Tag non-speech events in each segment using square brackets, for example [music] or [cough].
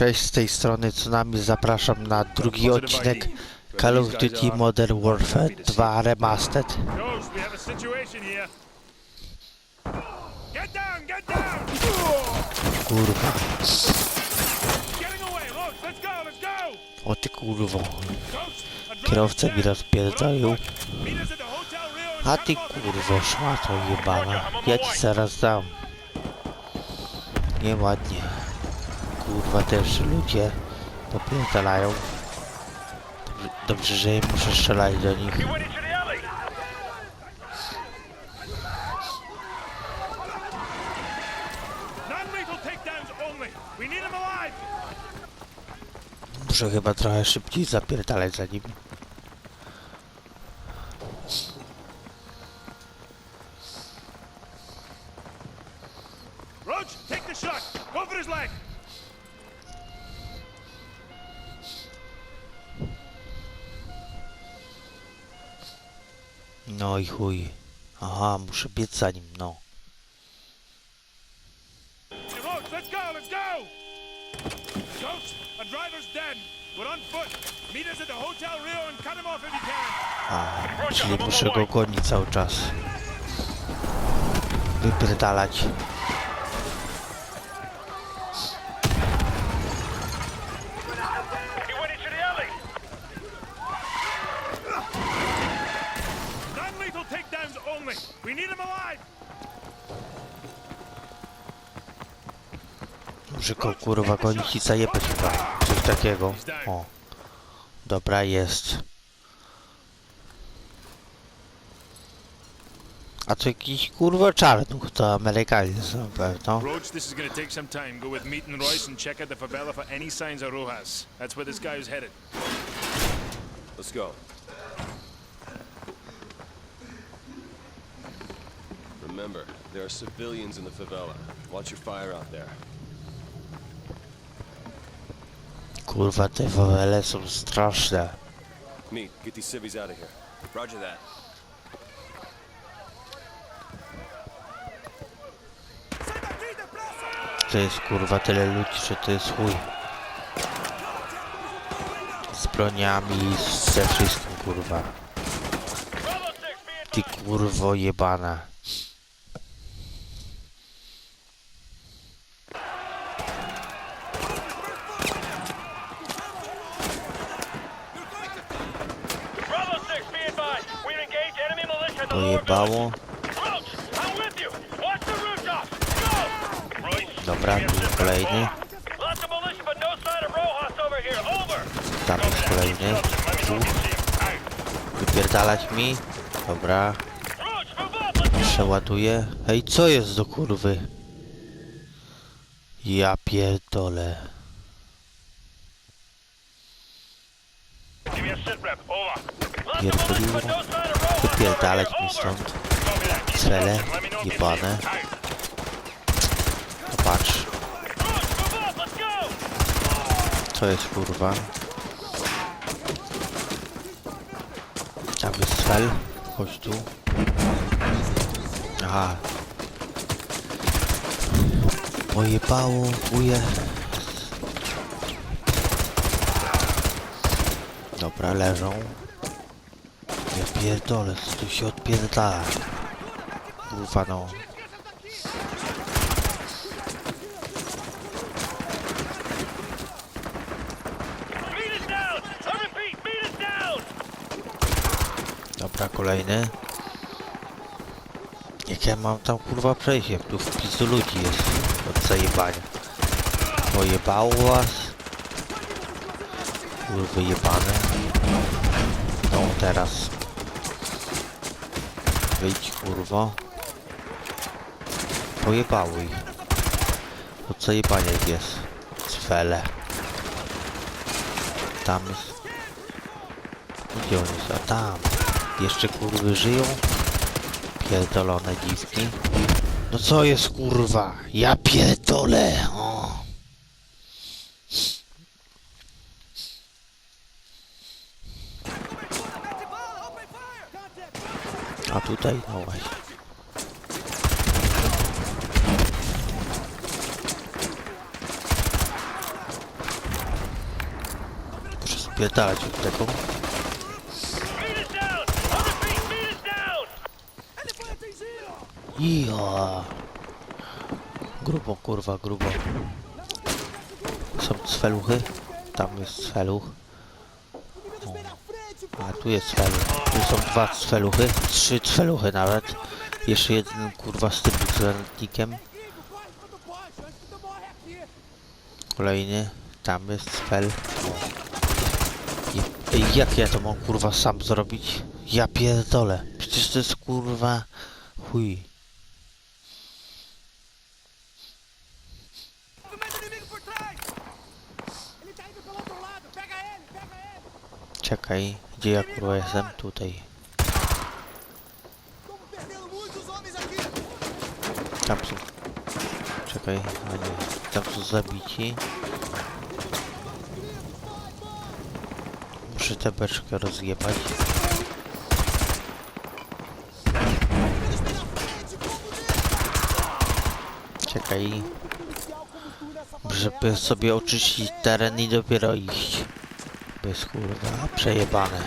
Cześć, z tej strony Tsunami. Zapraszam na drugi odcinek Call of Duty Modern Warfare 2 Remastered. Kurwa. O ty kurwo. Kierowca mi rozpierdolił. A ty kurwo, szmato jebana. Ja ci zaraz dam. Nieładnie. Kurwa, też ludzie popierdalają. Dobrze, że ja muszę strzelać do nich. Muszę chyba trochę szybciej zapierdalać za nim. Roach, take the shot. Go for his leg. No i chuj. Aha, muszę biec za nim, no. A czyli muszę go gonić cały czas. Wypierdalać. Go kurwa gonić i zajebać chyba. Coś takiego. O. Dobra, jest. A to jakiś kurwa czarnuch, to Amerykanie są pewno. Roach, this is gonna take some time. Go with Meat and Royce and check out the favela for any signs of Rojas. That's where this guy is headed. Let's go. Remember, there are civilians in the favela. Watch your fire out there. Kurwa, te fawele są straszne. Meet, get these civvies out of here. Roger that. To jest kurwa tyle ludzi, że to jest chuj. Z broniami, ze wszystkim kurwa. Ty kurwo jebana. Bravo 6, be advised. We've engaged enemy militia at the Pojebało. Roach, I'm with you. Watch the rooftop. Go! Royce, Dobra, tu kolejny. lots of militia, but no sign of Rojas over here. Over! Tam jest kolejny. Wypierdalać mi. Dobra. Przeładuję. Hej, co jest do kurwy? Ja pierdolę. Give me a sit rep. Over. Lots Pierdoliło. of militia, but no sign of Rojas over Wypierdalać mi stąd. Cele jebane. No patrz, co jest kurwa? Tam jest cel. Chodź tu. Aha. Pojebało, chuje. Dobra, leżą. Pierdolę, co tu się odpierdala. Kurwa no. Dobra, kolejny. Jak ja mam tam kurwa przejść, tu w pizdu ludzi jest od zajebania. Pojebało was. Kurwy jebane. No teraz. Wyjdź kurwo. Pojebało ich. Od zajebania ich jest. Cwele. Tam jest. Gdzie on jest? A tam. Jeszcze kurwy żyją? Pierdolone dziwki. No co jest kurwa? Ja pierdolę! O. A tutaj? No właśnie. odpierdalać od tego. Ja. Grubo, kurwa, grubo. Są cweluchy. Tam jest cweluch. Tu jest cweluch. Tu są dwa cweluchy. Trzy cweluchy nawet. Jeszcze jeden kurwa z tym granatnikiem. Kolejny. Tam jest cfel. I- Jak ja to mam kurwa sam zrobić? Ja pierdolę. Przecież to jest kurwa chuj. Czekaj, gdzie ja kurwa jestem? Tutaj. Tam są. Czekaj, a nie. Tam są zabici. Muszę tę beczkę rozjebać. Czekaj. Żeby sobie oczyścić teren i dopiero iść. Bez kurwa, przejebane.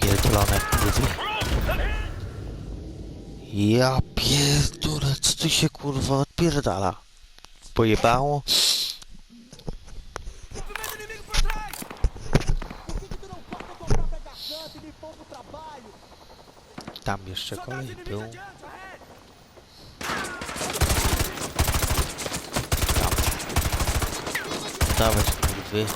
Pierdolone kurwy. Ja pierdolę, co tu się kurwa odpierdala? Pojebało? Tam jeszcze kolej był. Tam. Dawać kurwy.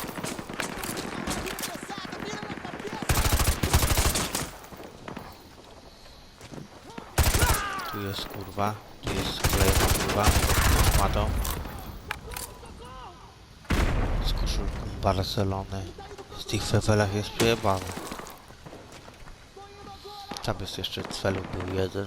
Tu jest kurwa. Tu jest kolejna kurwa. Ma to. Z koszulką Barcelony. Z tych fewelach jest przejebany. Tam jest jeszcze celu był jeden.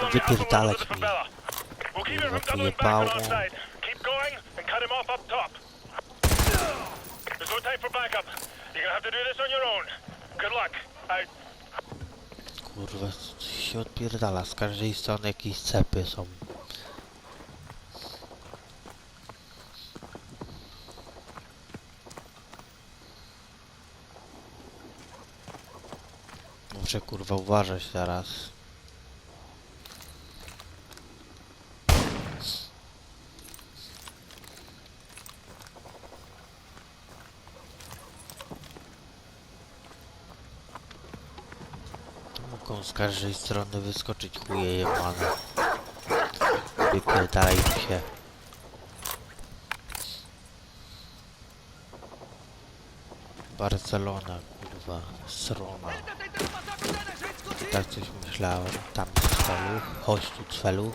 own. Good luck. I... kurwa, co się odpierdala. Z każdej strony jakieś cepy są. Muszę kurwa uważać teraz. Z każdej strony wyskoczyć chuje jebane. Wypierdalaj się. Barcelona, kurwa, strona. Tak coś myślałem. Tam jest celu. Chodź tu celu.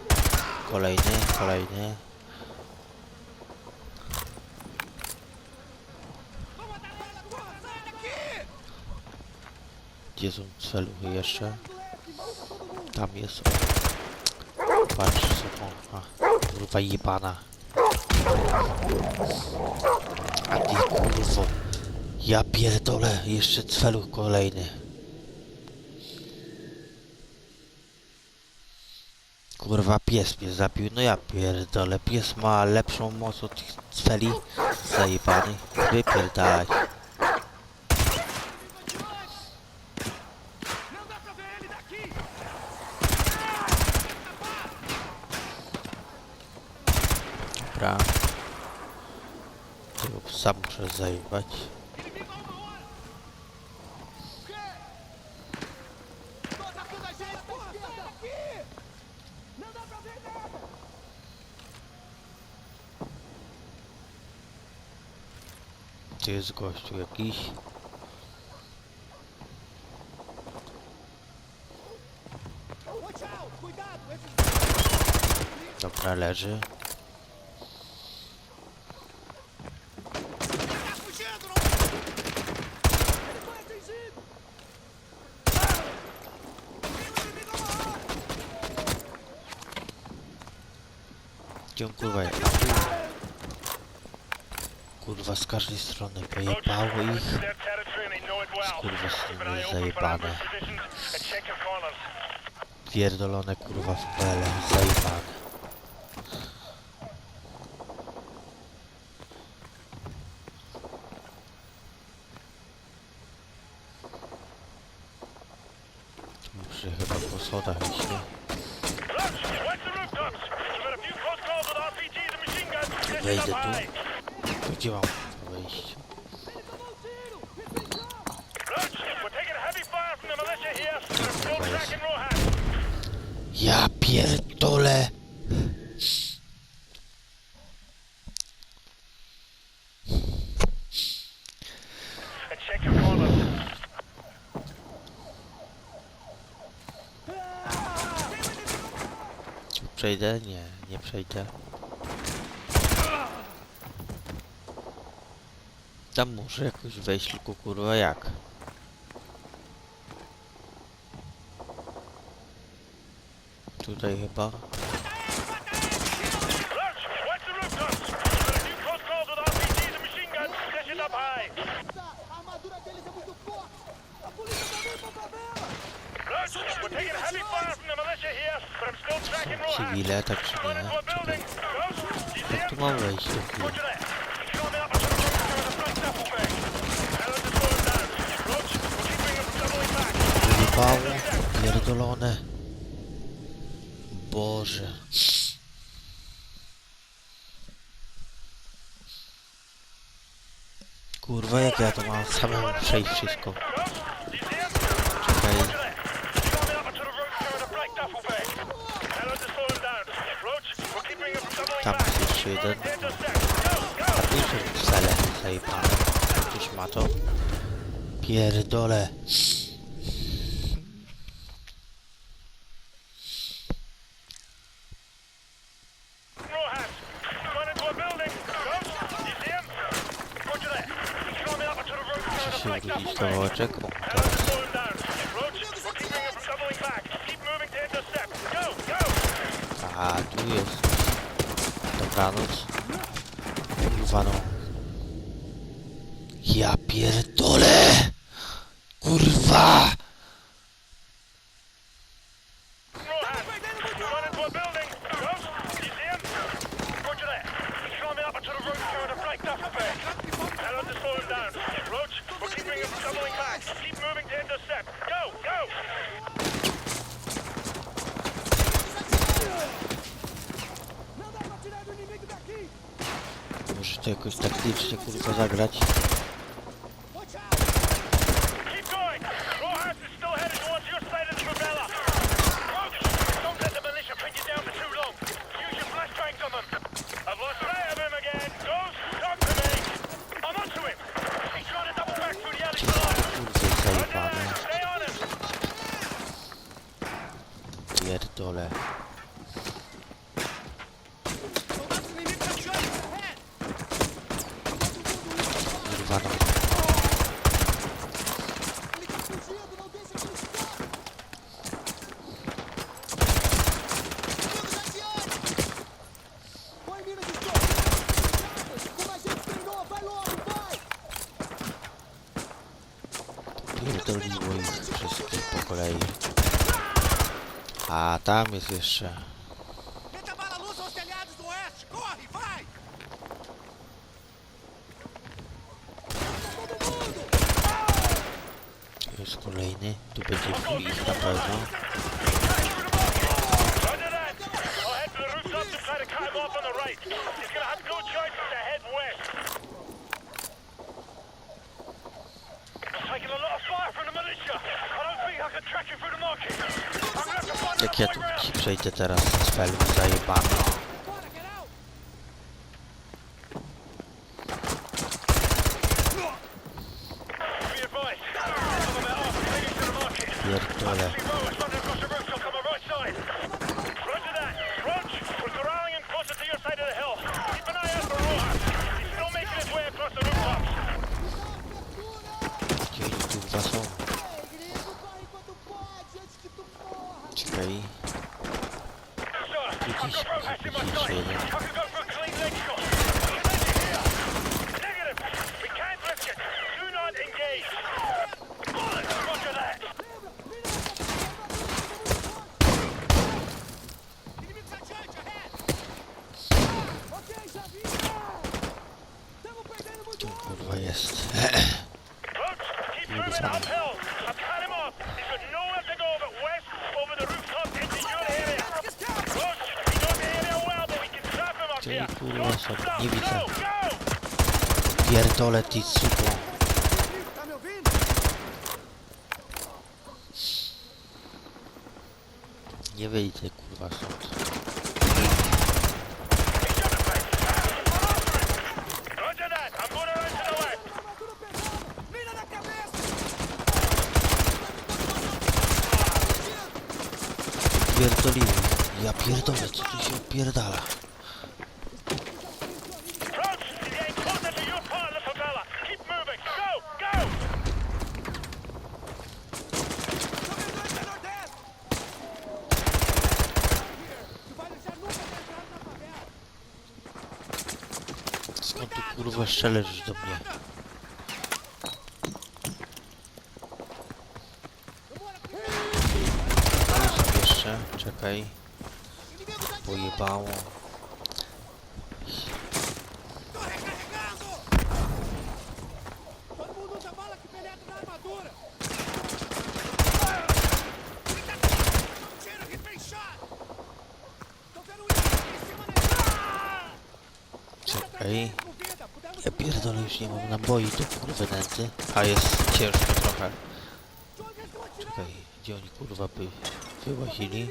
Kolejny, kolejny. Gdzie są celuchy jeszcze? Tam jest. Patrz, on ma. Kurwa jebana. A ty kurwo. Ja pierdolę. Jeszcze celuch kolejny. Kurwa pies mnie zabił. No ja pierdolę. Pies ma lepszą moc od tych celi. Zajebany. Wypierdalać. sam muszę zajmować. Tu jest gościu jakiś. Dobra, leży. Gdzie on kurwa jest? Kurwa z każdej strony pojebało ich. Kurwa syny zajebane. Pierdolone kurwa w pele, zajebane. Muszę chyba po schodach iść, nie? wejdę tu. Gdzie mam wejść? Ja pierdolę! Przejdę? Nie, nie przejdę. Tam muszę jakoś wejść, tylko kurwa jak? Tutaj chyba. Cywile, tak czy nie? Czekaj. Jak tu mam wejść do chwili? Pało pierdolone. Boże. Kurwa, jak ja to mam samemu przejść wszystko. Czekaj. Tam jest jeszcze jeden. Tam jeszcze wcale zajebane. Gdzieś ma to. Pierdole. 제크 먹자 네. to jakoś taktycznie kurwa zagrać. trolluj wszystkich po kolei. A tam jest jeszcze. Jest né tu będzie ich na pewno. Jak ja tu ci przejdę teraz z felu zajebany. Pierdolę. ty kurwa sobie, nie widzę. Pierdolę ty suko. Nie wyjdzie kurwa stąd. Pierdolimy. Ja pierdolę, co tu się opierdala. Skąd ty kurwa strzelasz do mnie? Jeszcze, czekaj. Pojebało. Nie mam naboi do kurwy nęty, a jest ciężko trochę. Czekaj, gdzie oni kurwa by wyłazili?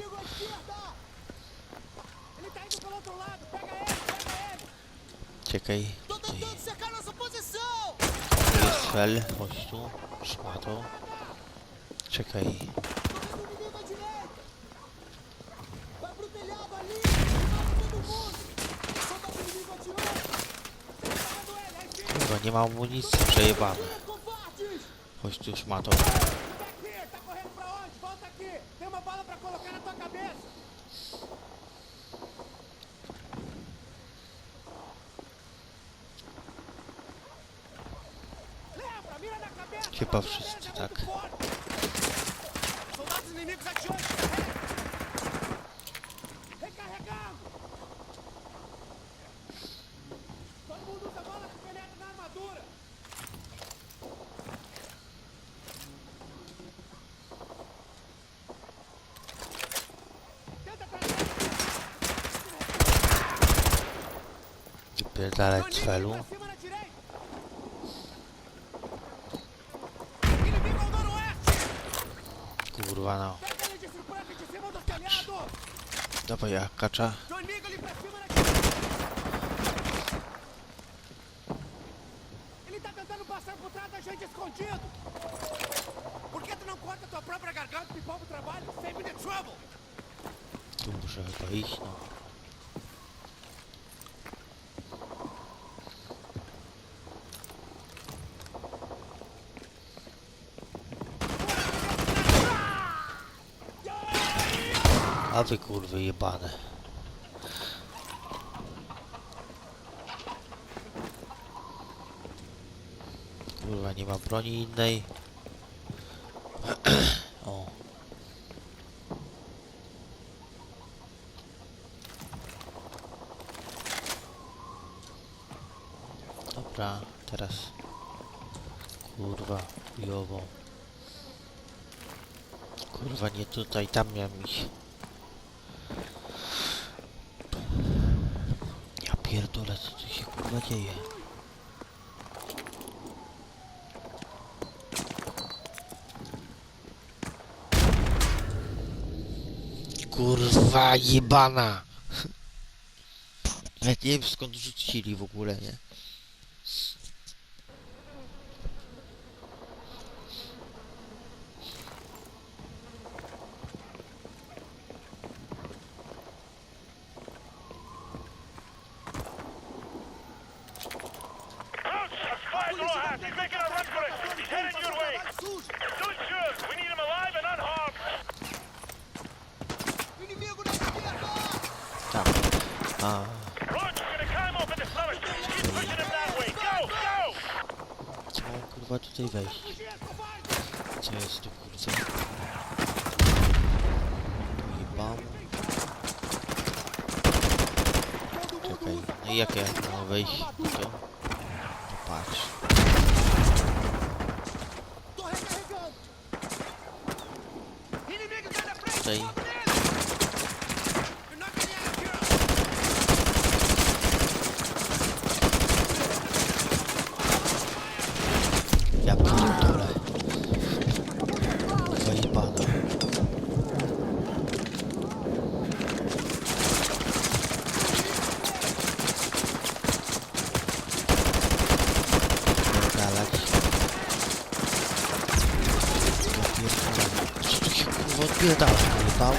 Czekaj, tutaj. Jest fel, chodź tu, szmato. Czekaj. Kurwa, nie ma amunicji, przejebane. Chodź tu szmatą. Chyba wszyscy tak. Spierdalaj cwelu. Kurwa no. Dawaj ja, kacza. Tu muszę chyba iść, no. A wy kurwy jebane. Kurwa, nie ma broni innej. [clears throat] o. Dobra, teraz. Kurwa, chujowo. Kurwa, nie tutaj, tam miałem ich. jebana. [laughs] Ja nie wiem skąd rzucili w ogóle, nie? Tutaj? Co jest tu kurwa? Pojebam. Czekaj, no i jak ja mam wejść tu? No patrz. Tô recarregando! Tutaj Ja pierdolę. Zajebana. Pierdalać. Ja pierdolę. Co tu się kurwa odpierdala? Pojebało?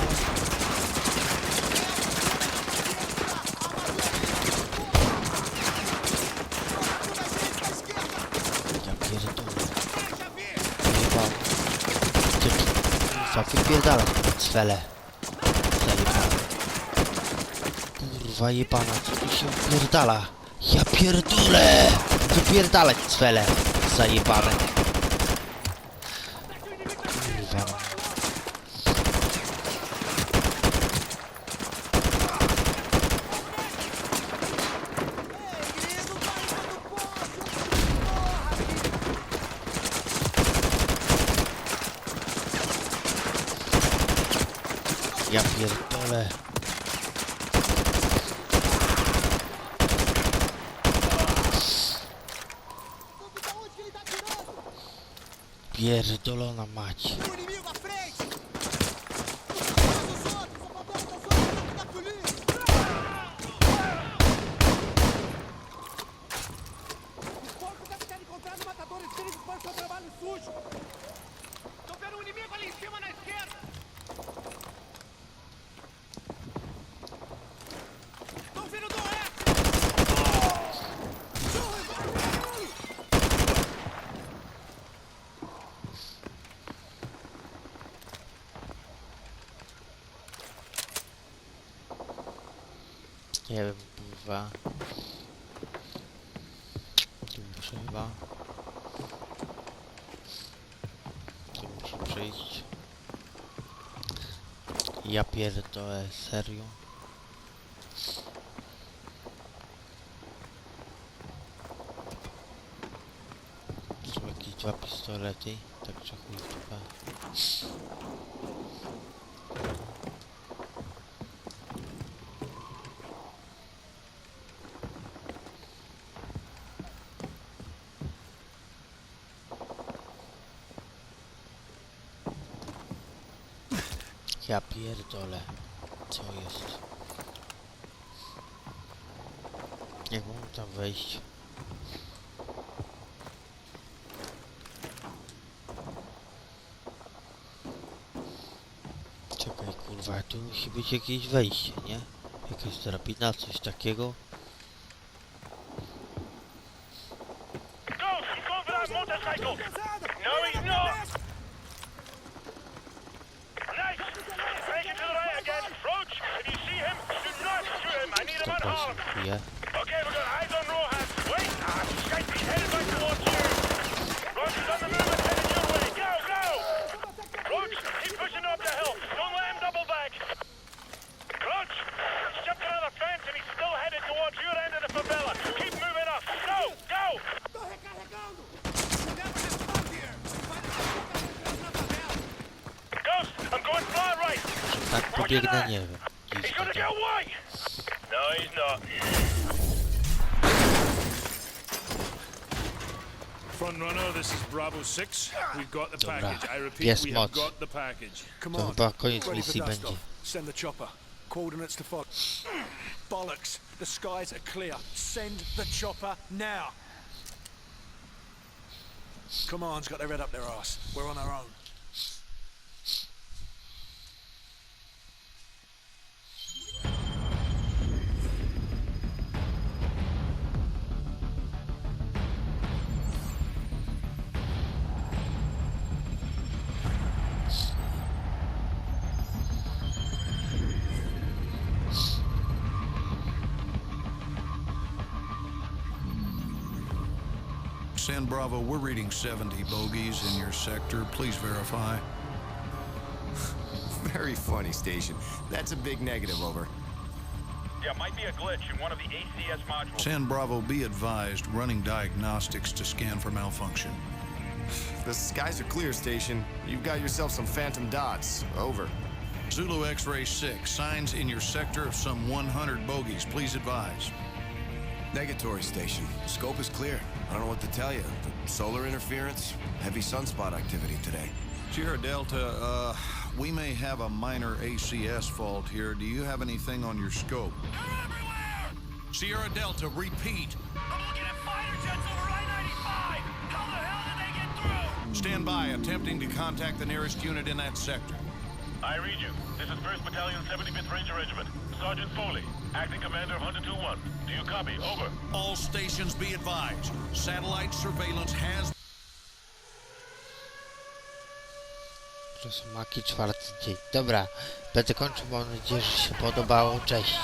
Ja pierdolę. Pojebało. Ty kurwa wypierdala cwele. Zajebane. Kurwa jebana, co tu się wypierdala? Ja pierdolę! Wypierdalać cwele. Zajebane. Sujo! Tô vendo um inimigo ali em cima na esquerda! Ja pierdolę, serio? Są jakieś dwa pistolety, także chuj w Ja pierdolę. Co jest? Jak mam tam wejść? Czekaj kurwa, tu musi być jakieś wejście, nie? Jakaś drabina, coś takiego. Czy tak pobiegnę? Nie wiem. He's gonna get away. No, he's not. Front runner, this is Bravo 6. We've got the Dobra. package. I repeat, Jest we have moc. got the package. Come To on. chyba koniec misji będzie. Send the chopper. Coordinates to follow. [sniffs] Bollocks. The skies are clear. Send the chopper now. Come on's got their head up their ass. We're on our own. Bravo, we're reading 70 bogeys in your sector. Please verify. [laughs] Very funny, Station. That's a big negative, over. Yeah, might be a glitch in one of the ACS modules. San Bravo, be advised, running diagnostics to scan for malfunction. The skies are clear, Station. You've got yourself some phantom dots. Over. Zulu X-Ray 6, signs in your sector of some 100 bogeys. Please advise. Negatory, Station. Scope is clear. I don't know what to tell you. The Solar interference, heavy sunspot activity today. Sierra Delta, uh, we may have a minor ACS fault here. Do you have anything on your scope? They're everywhere! Sierra Delta, repeat. I'm looking at fighter jets over I-95! How the hell did they get through? Stand by, attempting to contact the nearest unit in that sector. I read you. This is 1st Battalion 75th Ranger Regiment. Sergeant Foley, acting commander of Hunter 2-1. Do you copy? Over. All stations be advised. Satellite surveillance has Rosomaki, czwarty dzień. Dobra, będę kończył, mam nadzieję, że się podobało. Cześć.